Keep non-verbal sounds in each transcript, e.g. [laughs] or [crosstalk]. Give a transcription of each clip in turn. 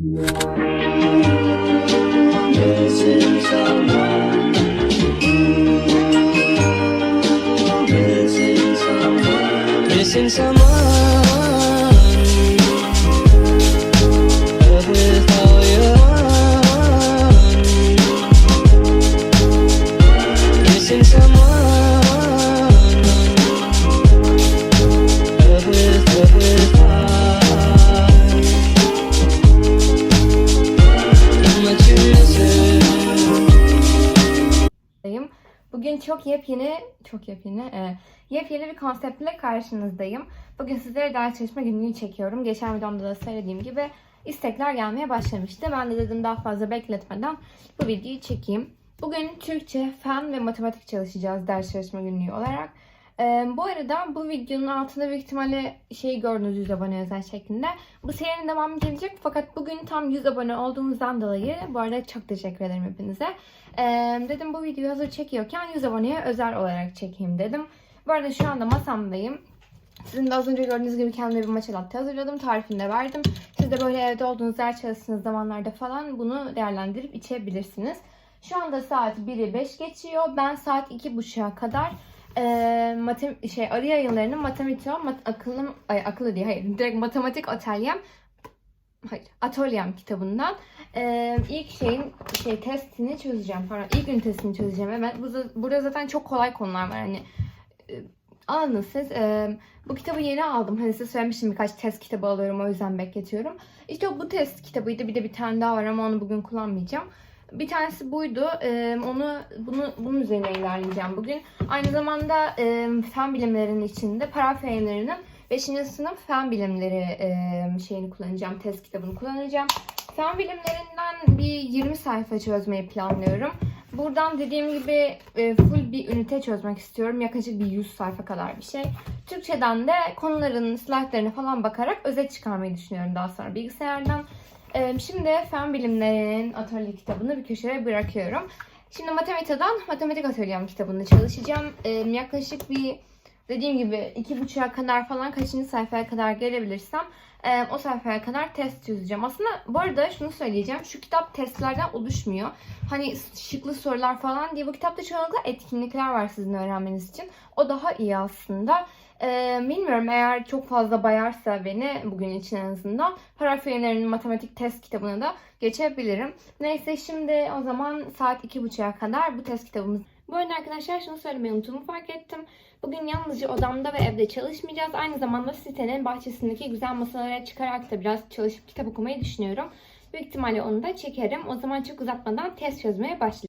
人生像梦，人生像梦，人。Bugün çok yepyeni, çok yepyeni, e, yepyeni bir konseptle karşınızdayım. Bugün sizlere ders çalışma günlüğü çekiyorum. Geçen videomda da söylediğim gibi istekler gelmeye başlamıştı. Ben de dedim daha fazla bekletmeden bu videoyu çekeyim. Bugün Türkçe, fen ve matematik çalışacağız ders çalışma günlüğü olarak. E, bu arada bu videonun altında büyük ihtimalle şey gördünüz 100 abone özel şeklinde. Bu serinin devamı gelecek fakat bugün tam 100 abone olduğumuzdan dolayı bu arada çok teşekkür ederim hepinize. Ee, dedim bu videoyu hazır çekiyorken 100 aboneye özel olarak çekeyim dedim. Bu arada şu anda masamdayım. Sizin de az önce gördüğünüz gibi kendime bir matcha latte hazırladım. Tarifini de verdim. Siz de böyle evde olduğunuz ders çalıştığınız zamanlarda falan bunu değerlendirip içebilirsiniz. Şu anda saat 1'i 5 geçiyor. Ben saat 2.30'a kadar e, matem şey arı yayınlarının matematik mat akıllı ay akıllı değil hayır. Direkt matematik atölyem hayır atölyem kitabından. E, ilk şeyin şey testini çözeceğim pardon ilk ünitesini çözeceğim. Evet burada, burada zaten çok kolay konular var. Hani e, anladınız siz. E, bu kitabı yeni aldım. Hani size söylemiştim birkaç test kitabı alıyorum o yüzden bekletiyorum. İşte bu test kitabıydı. Bir de bir tane daha var ama onu bugün kullanmayacağım bir tanesi buydu. Onu bunu bunun üzerine ilerleyeceğim bugün. Aynı zamanda fen bilimlerinin içinde paragraf yayınlarının 5. sınıf fen bilimleri şeyini kullanacağım. Test kitabını kullanacağım. Fen bilimlerinden bir 20 sayfa çözmeyi planlıyorum. Buradan dediğim gibi full bir ünite çözmek istiyorum. Yaklaşık bir 100 sayfa kadar bir şey. Türkçeden de konuların slaytlarına falan bakarak özet çıkarmayı düşünüyorum daha sonra bilgisayardan. Ee, Şimdi fen bilimlerinin atölye kitabını bir köşeye bırakıyorum. Şimdi matematikten matematik atölyem kitabını çalışacağım. Ee, Yaklaşık bir dediğim gibi iki buçuğa kadar falan kaçıncı sayfaya kadar gelebilirsem e, o sayfaya kadar test çözeceğim. Aslında bu arada şunu söyleyeceğim. Şu kitap testlerden oluşmuyor. Hani şıklı sorular falan diye bu kitapta çoğunlukla etkinlikler var sizin öğrenmeniz için. O daha iyi aslında. Ee, bilmiyorum eğer çok fazla bayarsa beni bugün için en azından yayınlarının matematik test kitabına da geçebilirim. Neyse şimdi o zaman saat 2.30'a kadar bu test kitabımız. Bu arada arkadaşlar şunu söylemeyi unuttuğumu fark ettim. Bugün yalnızca odamda ve evde çalışmayacağız. Aynı zamanda sitenin bahçesindeki güzel masalara çıkarak da biraz çalışıp kitap okumayı düşünüyorum. Büyük ihtimalle onu da çekerim. O zaman çok uzatmadan test çözmeye başlayalım.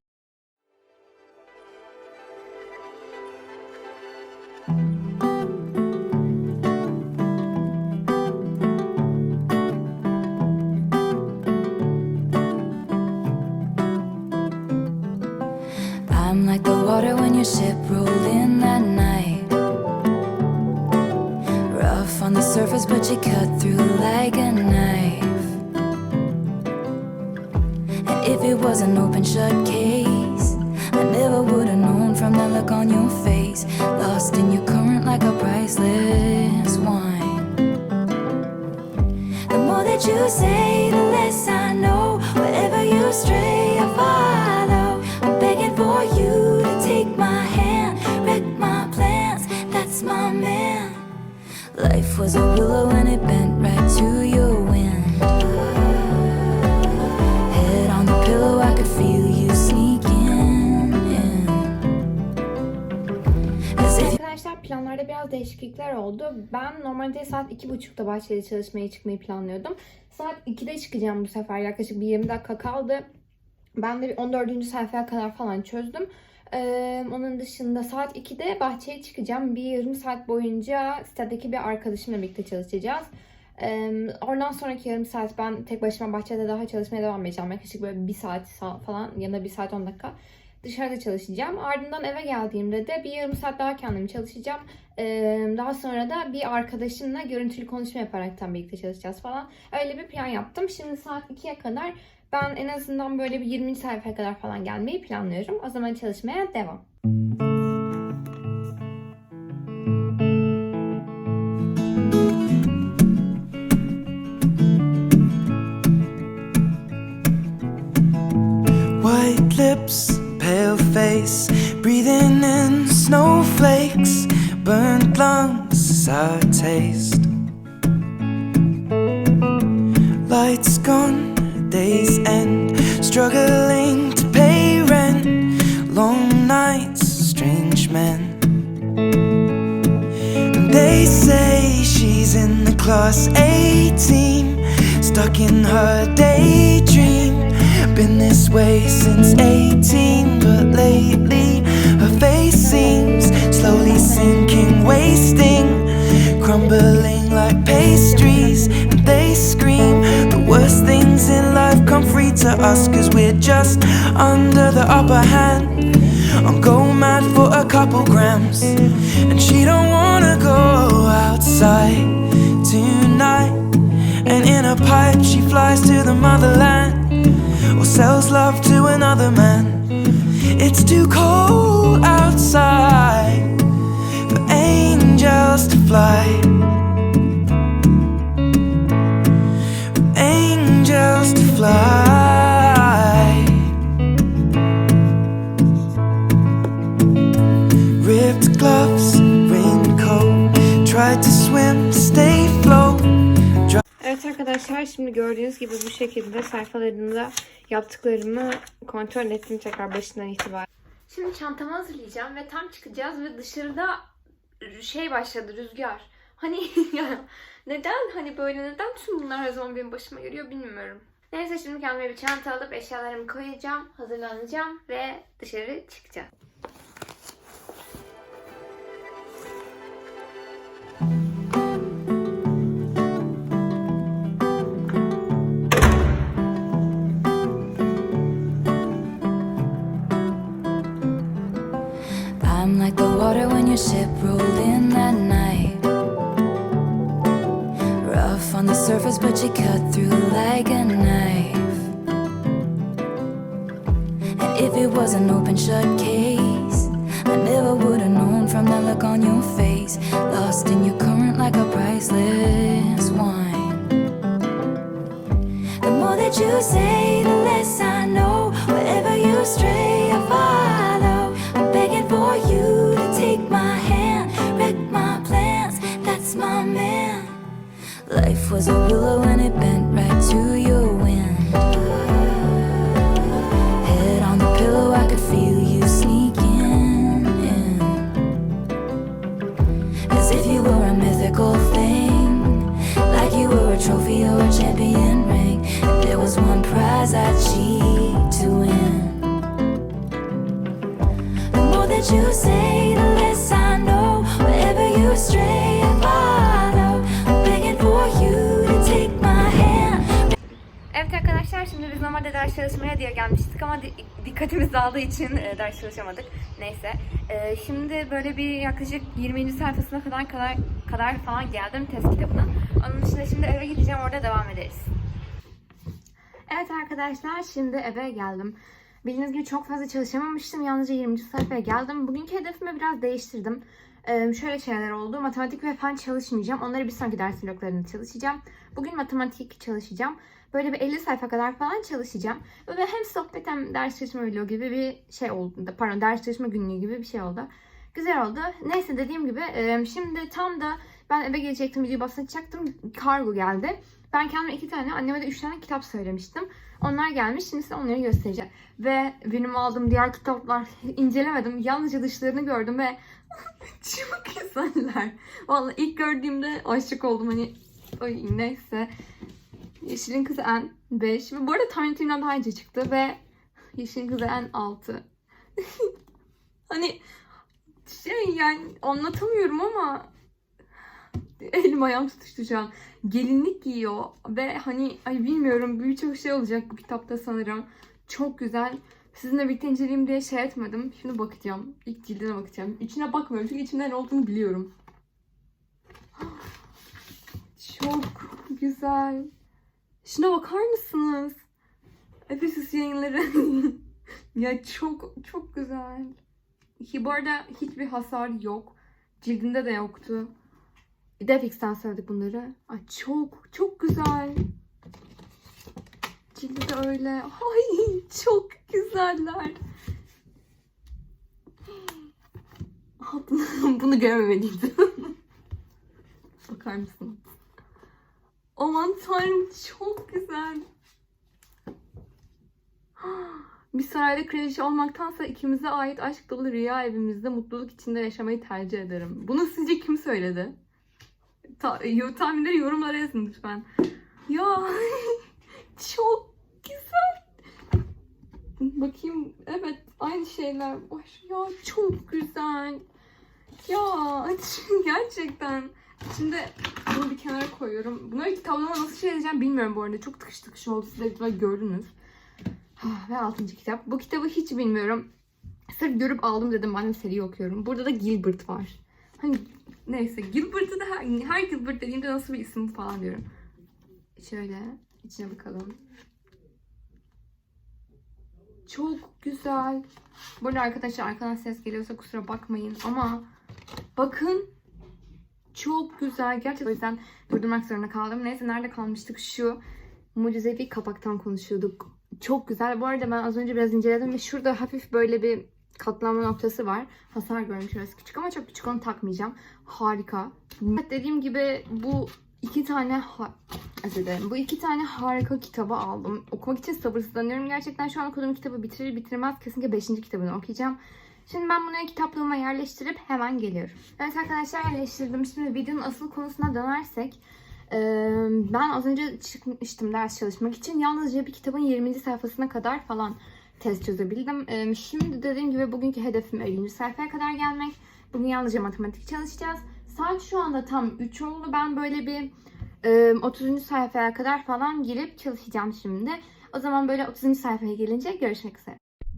On the surface, but you cut through like a knife. And if it was an open shut case, I never would have known from that look on your face. Lost in your current like a priceless wine. The more that you say, the less I know. Wherever you stray, I follow. I'm begging for you to take my hand, wreck my plans. That's my man. Was a willow and it bent right to your wind. Head on the pillow, I could feel you sneaking in. Arkadaşlar planlarda biraz değişiklikler oldu. Ben normalde saat 2.30'da bahçede çalışmaya çıkmayı planlıyordum. Saat 2'de çıkacağım bu sefer. Yaklaşık bir 20 dakika kaldı. Ben de bir 14. sayfaya kadar falan çözdüm. Ee, onun dışında saat 2'de bahçeye çıkacağım. Bir yarım saat boyunca sitedeki bir arkadaşımla birlikte çalışacağız. Ee, oradan sonraki yarım saat ben tek başıma bahçede daha çalışmaya devam edeceğim. Yaklaşık böyle bir saat falan ya da bir saat 10 dakika dışarıda çalışacağım. Ardından eve geldiğimde de bir yarım saat daha kendim çalışacağım. Ee, daha sonra da bir arkadaşımla görüntülü konuşma yaparaktan birlikte çalışacağız falan. Öyle bir plan yaptım. Şimdi saat 2'ye kadar ben en azından böyle bir 20. sayfaya kadar falan gelmeyi planlıyorum. O zaman çalışmaya devam. White lips, pale face, breathing in snowflakes, burnt lungs, our taste. Lights gone. Days end, struggling to pay rent, long nights, strange men. They say she's in the class A team, stuck in her daydream. Been this way since 18, but lately her face seems slowly sinking, wasting, crumbling like pastries. To us, cause we're just under the upper hand. I'm go mad for a couple grams, and she don't wanna go outside tonight. And in a pipe, she flies to the motherland or sells love to another man. It's too cold outside for angels to fly. For angels to fly. Evet arkadaşlar şimdi gördüğünüz gibi bu şekilde sayfalarında yaptıklarımı kontrol ettim tekrar başından itibaren. Şimdi çantamı hazırlayacağım ve tam çıkacağız ve dışarıda şey başladı rüzgar. Hani [laughs] neden hani böyle neden tüm bunlar her zaman benim başıma geliyor bilmiyorum. Neyse şimdi kendime bir çanta alıp eşyalarımı koyacağım, hazırlanacağım ve dışarı çıkacağım. But you cut through like a knife. And if it was an open shut case, I never would have known from the look on your face. Lost in your current like a priceless wine. The more that you say, Was a willow and it bent right to your wind. Head on the pillow, I could feel you sneaking in. As if you were a mythical thing, like you were a trophy or a champion ring. And there was one prize I'd cheat to win. The more that you say, normalde ders çalışmaya diye gelmiştik ama di- dikkatimiz dağıldığı için e, ders çalışamadık. Neyse. E, şimdi böyle bir yaklaşık 20. sayfasına kadar kadar, kadar falan geldim test kitabına. Onun dışında şimdi eve gideceğim orada devam ederiz. Evet arkadaşlar şimdi eve geldim. Bildiğiniz gibi çok fazla çalışamamıştım. Yalnızca 20. sayfaya geldim. Bugünkü hedefimi biraz değiştirdim. Ee, şöyle şeyler oldu. Matematik ve fen çalışmayacağım. Onları bir sonraki ders bloklarında çalışacağım. Bugün matematik çalışacağım. Böyle bir 50 sayfa kadar falan çalışacağım. Böyle hem sohbet hem ders çalışma vlogu gibi bir şey oldu. Pardon ders çalışma günlüğü gibi bir şey oldu. Güzel oldu. Neyse dediğim gibi şimdi tam da ben eve gelecektim videoyu başlatacaktım. Kargo geldi. Ben kendime iki tane, anneme de üç tane kitap söylemiştim. Onlar gelmiş. Şimdi size onları göstereceğim. Ve benim aldığım diğer kitaplar [laughs] incelemedim. Yalnızca dışlarını gördüm ve [laughs] çok güzeller. Vallahi ilk gördüğümde aşık oldum. Hani ay neyse. Yeşilin Kızı En 5. Ve bu arada tahmin ettiğimden daha önce çıktı ve Yeşilin Kızı En 6. [laughs] hani şey yani anlatamıyorum ama elim ayağım tutuştu şu an. Gelinlik giyiyor ve hani ay bilmiyorum birçok şey olacak bu kitapta sanırım. Çok güzel. Sizinle birlikte inceleyeyim diye şey etmedim. Şimdi bakacağım. İlk cildine bakacağım. İçine bakmıyorum çünkü içinde ne olduğunu biliyorum. [gasps] Çok güzel. Şuna bakar mısınız? Efesus [laughs] yayınları. ya çok çok güzel. Bu arada hiçbir hasar yok. Cildinde de yoktu. Defix'ten söyledik bunları. Ay çok çok güzel. cildi de öyle. Ay çok güzeller. [laughs] Bunu görmemeliydim. [laughs] Bakar mısın? Aman tanrım çok güzel. Bir sarayda kraliçe olmaktansa ikimize ait aşk dolu rüya evimizde mutluluk içinde yaşamayı tercih ederim. Bunu sizce kim söyledi? Ta tahminleri yorumlara yazın lütfen. Ya [laughs] çok güzel. Bakayım evet aynı şeyler var. Ya çok güzel. Ya [laughs] gerçekten. Şimdi bunu bir kenara koyuyorum. Bunları kitaplığıma nasıl şey edeceğim bilmiyorum bu arada. Çok tıkış tıkış oldu. Siz de lütfen gördünüz. Ah, Ve 6. kitap. Bu kitabı hiç bilmiyorum. Sırf görüp aldım dedim. Ben de seri okuyorum. Burada da Gilbert var. Hani neyse Gilbert'ı da her, her Gilbert dediğimde nasıl bir isim falan diyorum. Şöyle içine bakalım. Çok güzel. Bu arada arkadaşlar arkadan ses geliyorsa kusura bakmayın ama bakın çok güzel. Gerçekten o yüzden durdurmak zorunda kaldım. Neyse nerede kalmıştık? Şu mucizevi kapaktan konuşuyorduk. Çok güzel. Bu arada ben az önce biraz inceledim ve şurada hafif böyle bir katlanma noktası var. Hasar görmüş orası küçük ama çok küçük onu takmayacağım. Harika. Evet, dediğim gibi bu iki tane ha- özür dilerim. Bu iki tane harika kitabı aldım. Okumak için sabırsızlanıyorum. Gerçekten şu an okuduğum kitabı bitirir bitirmez kesinlikle 5. kitabını okuyacağım. Şimdi ben bunu kitaplığıma yerleştirip hemen geliyorum. Evet arkadaşlar yerleştirdim. Şimdi videonun asıl konusuna dönersek ben az önce çıkmıştım ders çalışmak için. Yalnızca bir kitabın 20. sayfasına kadar falan test çözebildim. Şimdi dediğim gibi bugünkü hedefim 50. sayfaya kadar gelmek. Bugün yalnızca matematik çalışacağız. Saat şu anda tam 3 oldu. Ben böyle bir eee, 30. sayfaya kadar falan girip çalışacağım şimdi. O zaman böyle 30. sayfaya gelince görüşmek üzere.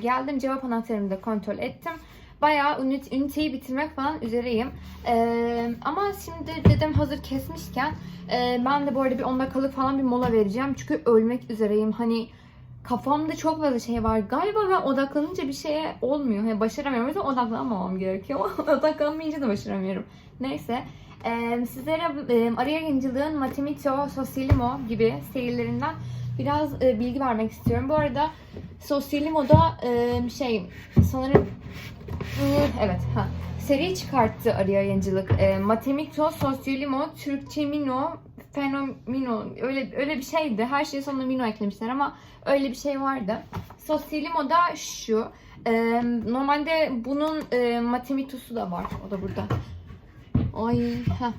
geldim. Cevap anahtarımı da kontrol ettim. Bayağı ünit, üniteyi bitirmek falan üzereyim. Ee, ama şimdi dedim hazır kesmişken e, ben de bu arada bir 10 dakikalık falan bir mola vereceğim. Çünkü ölmek üzereyim. Hani kafamda çok fazla şey var. Galiba ben odaklanınca bir şeye olmuyor. Hani başaramıyorum. O yüzden odaklanmamam gerekiyor [laughs] odaklanmayınca da başaramıyorum. Neyse. Ee, sizlere e, Arya Yayıncılığın Matemito, Sosyalimo gibi serilerinden biraz e, bilgi vermek istiyorum. Bu arada Sosyalimo'da e, şey sanırım Iı, evet ha seri çıkarttı Arya Yayıncılık. E, Matemito, Sosyalimo, Türkçe Mino, Fenomino öyle öyle bir şeydi. Her şeyi sonuna Mino eklemişler ama öyle bir şey vardı. Sosyalimo'da şu. e, normalde bunun e, Matemitosu da var. O da burada. Ay ha.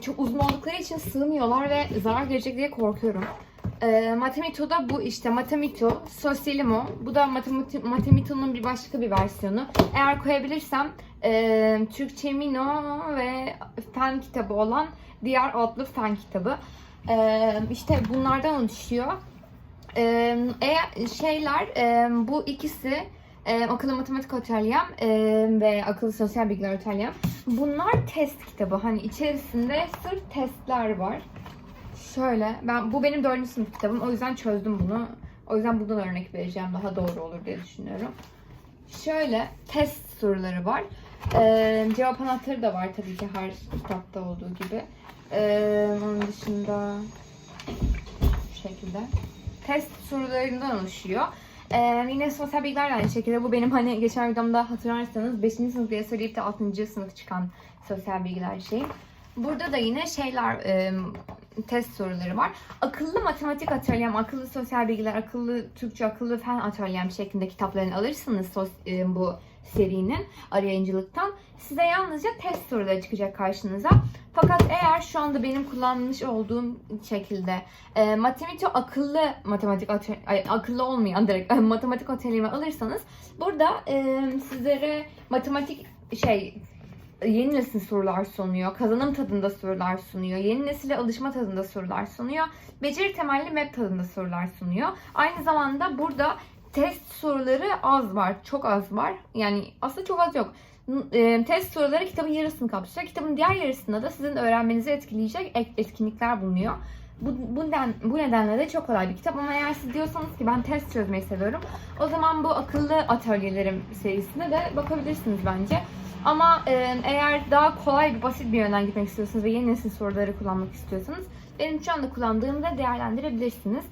Çok uzun oldukları için sığmıyorlar ve zarar gelecek diye korkuyorum. E, Matemito da bu işte. Matemito, Sosyalimo. Bu da Matemito, Matemito'nun bir başka bir versiyonu. Eğer koyabilirsem e, Türkçe Mino ve fen kitabı olan diğer adlı fen kitabı. E, işte bunlardan oluşuyor. E, şeyler e, bu ikisi e, akıllı matematik ötelyem e, ve akıllı sosyal bilgiler ötelyem. Bunlar test kitabı. Hani içerisinde sırf testler var. Şöyle, ben bu benim dördüncü sınıf kitabım. O yüzden çözdüm bunu. O yüzden buradan örnek vereceğim. Daha doğru olur diye düşünüyorum. Şöyle test soruları var. Ee, cevap anahtarı da var tabii ki her kitapta olduğu gibi. Ee, onun dışında şu şekilde test sorularından oluşuyor. Ee, yine sosyal bilgiler aynı şekilde. Bu benim hani geçen videomda hatırlarsanız 5. sınıf diye söyleyip de 6. sınıf çıkan sosyal bilgiler şeyi. Burada da yine şeyler, e, test soruları var. Akıllı matematik atölyem, akıllı sosyal bilgiler, akıllı Türkçe, akıllı fen atölyem şeklinde kitaplarını alırsanız sos, e, bu serinin arayıncılıktan size yalnızca test soruları çıkacak karşınıza. Fakat eğer şu anda benim kullanmış olduğum şekilde e, matematik akıllı matematik akıllı olmayan direkt e, matematik atölyemi alırsanız burada e, sizlere matematik şey yeni nesil sorular sunuyor. Kazanım tadında sorular sunuyor. Yeni nesile alışma tadında sorular sunuyor. Beceri temelli map tadında sorular sunuyor. Aynı zamanda burada test soruları az var. Çok az var. Yani aslında çok az yok. E, test soruları kitabın yarısını kapsıyor. Kitabın diğer yarısında da sizin öğrenmenizi etkileyecek ek- etkinlikler bulunuyor. Bu, bundan, bu nedenle de çok kolay bir kitap ama eğer siz diyorsanız ki ben test çözmeyi seviyorum o zaman bu akıllı atölyelerim serisine de bakabilirsiniz bence. Ama e, eğer daha kolay bir basit bir yönden gitmek istiyorsanız ve yeni nesil soruları kullanmak istiyorsanız benim şu anda kullandığımı da değerlendirebilirsiniz.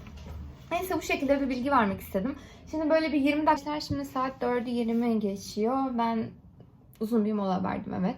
Neyse bu şekilde bir bilgi vermek istedim. Şimdi böyle bir 20 dakika şimdi saat 4'ü 20 geçiyor. Ben uzun bir mola verdim evet.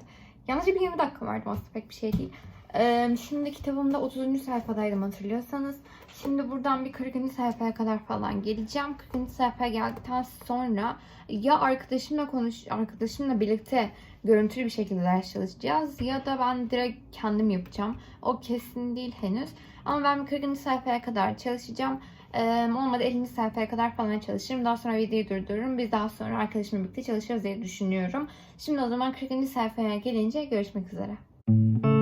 Yalnızca bir 20 dakika verdim aslında pek bir şey değil. Ee, şimdi kitabımda 30. sayfadaydım hatırlıyorsanız. Şimdi buradan bir 40. sayfaya kadar falan geleceğim. 40. sayfaya geldikten sonra ya arkadaşımla konuş, arkadaşımla birlikte görüntülü bir şekilde ders çalışacağız ya da ben direkt kendim yapacağım. O kesin değil henüz. Ama ben bir 40. sayfaya kadar çalışacağım. Olmadı 50. sayfaya kadar falan çalışırım. Daha sonra videoyu durdururum. Biz daha sonra arkadaşımla birlikte çalışırız diye düşünüyorum. Şimdi o zaman 40. sayfaya gelince görüşmek üzere. White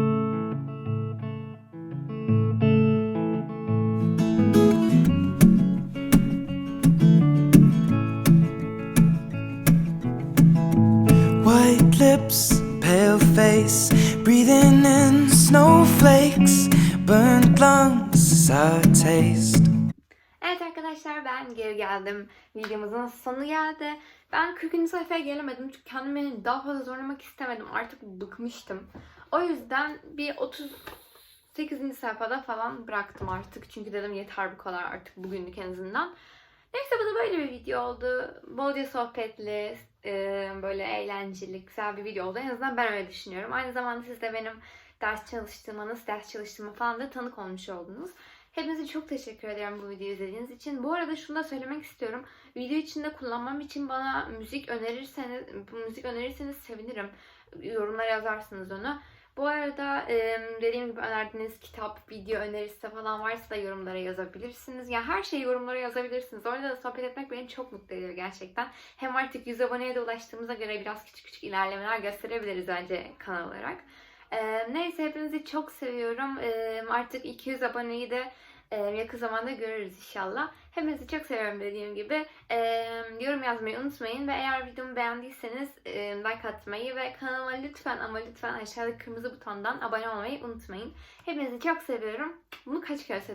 geri geldim. Videomuzun sonu geldi. Ben 40. sayfaya gelemedim çünkü kendimi daha fazla zorlamak istemedim. Artık bıkmıştım. O yüzden bir 38. sayfada falan bıraktım artık. Çünkü dedim yeter bu kadar artık bugünlük en azından. Neyse bu da böyle bir video oldu. Bolca sohbetli, e, böyle eğlenceli, güzel bir video oldu. En azından ben öyle düşünüyorum. Aynı zamanda siz de benim ders çalıştığıma, nasıl ders çalıştığıma falan da tanık olmuş oldunuz. Hepinize çok teşekkür ederim bu videoyu izlediğiniz için. Bu arada şunu da söylemek istiyorum. Video içinde kullanmam için bana müzik önerirseniz, müzik önerirseniz sevinirim. Yorumlara yazarsınız onu. Bu arada dediğim gibi önerdiğiniz kitap, video önerisi falan varsa da yorumlara yazabilirsiniz. Ya her şeyi yorumlara yazabilirsiniz. Orada da sohbet etmek beni çok mutlu ediyor gerçekten. Hem artık 100 aboneye de ulaştığımıza göre biraz küçük küçük ilerlemeler gösterebiliriz bence kanal olarak. Neyse hepinizi çok seviyorum. Artık 200 aboneyi de e, yakın zamanda görürüz inşallah. Hepinizi çok seviyorum dediğim gibi. E, yorum yazmayı unutmayın ve eğer videomu beğendiyseniz e, like atmayı ve kanalıma lütfen ama lütfen aşağıdaki kırmızı butondan abone olmayı unutmayın. Hepinizi çok seviyorum. Bunu kaç kere söyledim